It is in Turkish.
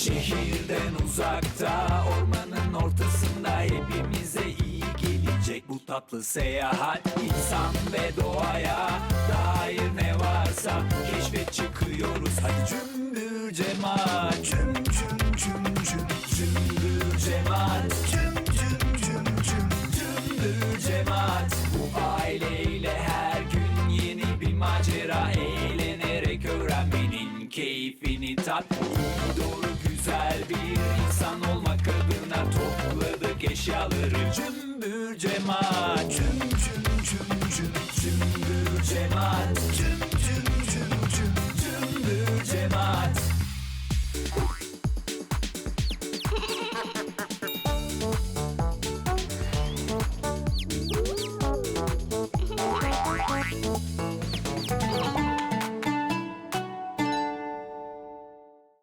Şehirden uzakta ormanın ortasında hepimize iyi gelecek bu tatlı seyahat. İnsan ve doğaya dair ne varsa keşfe çıkıyoruz. Hadi cümbür cemaat. Cüm cüm cüm cüm cümbür cemaat. Cüm cüm cüm cüm cümbür cemaat. Bu aileyle her gün yeni bir macera. Eğlenerek öğrenmenin keyfini tat. Doğru Mutfak eşyaları cümbür cemaat. Cüm cüm cüm cüm. Cümbür cemaat. Cüm cüm cüm cüm. Cümbür cemaat.